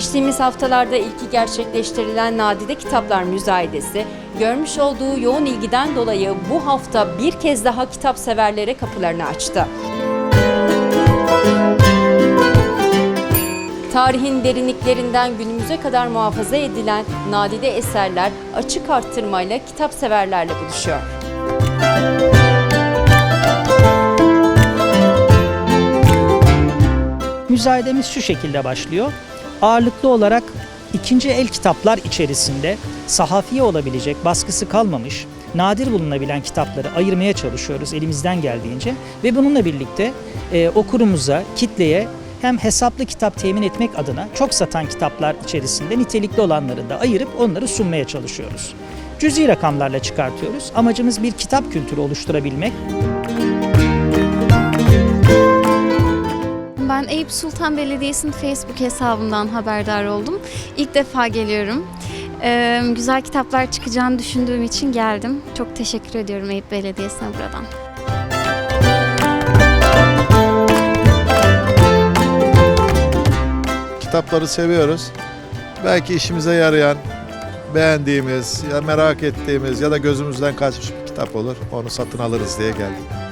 Geçtiğimiz haftalarda ilki gerçekleştirilen Nadide Kitaplar Müzayedesi, görmüş olduğu yoğun ilgiden dolayı bu hafta bir kez daha kitap severlere kapılarını açtı. Tarihin derinliklerinden günümüze kadar muhafaza edilen nadide eserler açık arttırmayla kitap severlerle buluşuyor. Müzayedemiz şu şekilde başlıyor. Ağırlıklı olarak ikinci el kitaplar içerisinde sahafiye olabilecek, baskısı kalmamış, nadir bulunabilen kitapları ayırmaya çalışıyoruz elimizden geldiğince ve bununla birlikte e, okurumuza, kitleye hem hesaplı kitap temin etmek adına çok satan kitaplar içerisinde nitelikli olanları da ayırıp onları sunmaya çalışıyoruz. Cüzi rakamlarla çıkartıyoruz. Amacımız bir kitap kültürü oluşturabilmek. Ben Eyüp Sultan Belediyesi'nin Facebook hesabından haberdar oldum. İlk defa geliyorum. Ee, güzel kitaplar çıkacağını düşündüğüm için geldim. Çok teşekkür ediyorum Eyüp Belediyesi'ne buradan. Kitapları seviyoruz. Belki işimize yarayan, beğendiğimiz, ya merak ettiğimiz ya da gözümüzden kaçmış bir kitap olur. Onu satın alırız diye geldim.